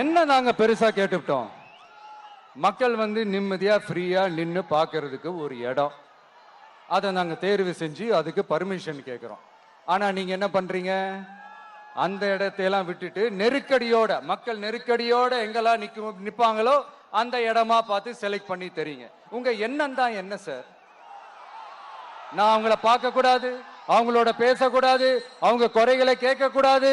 என்ன நாங்க பெருசா கேட்டுவிட்டோம்? மக்கள் வந்து நிம்மதியா ஃப்ரீயா நின்று பார்க்கறதுக்கு ஒரு இடம். அதை நாங்க தேர்வு செஞ்சு அதுக்கு பர்மிஷன் கேட்கிறோம். ஆனா நீங்க என்ன பண்றீங்க? அந்த இடத்தையெல்லாம் விட்டுட்டு நெருக்கடியோட மக்கள் நெருக்கடியோட எங்கெல்லாம் நிக்க நிப்பாங்களோ அந்த இடமா பார்த்து செலக்ட் பண்ணி தெரியுங்க. உங்க எண்ணம் தான் என்ன சார் நான் அவங்கள பார்க்க கூடாது அவங்களோட பேசக்கூடாது அவங்க குறைகளை கேட்க கூடாது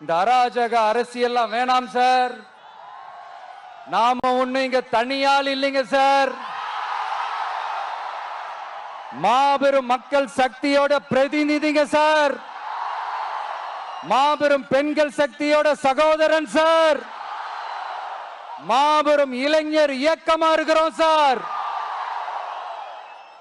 இந்த அராஜக அரசியல்லாம் வேணாம் சார். நாம ஒண்ணு இங்க தனியால் இல்லைங்க சார். மாபெரும் மக்கள் சக்தியோட பிரதிநிதிங்க சார். மாபெரும் பெண்கள் சக்தியோட சகோதரன் சார். மாபெரும் இளைஞர் இயக்கமா இருக்கிறோம் சார்.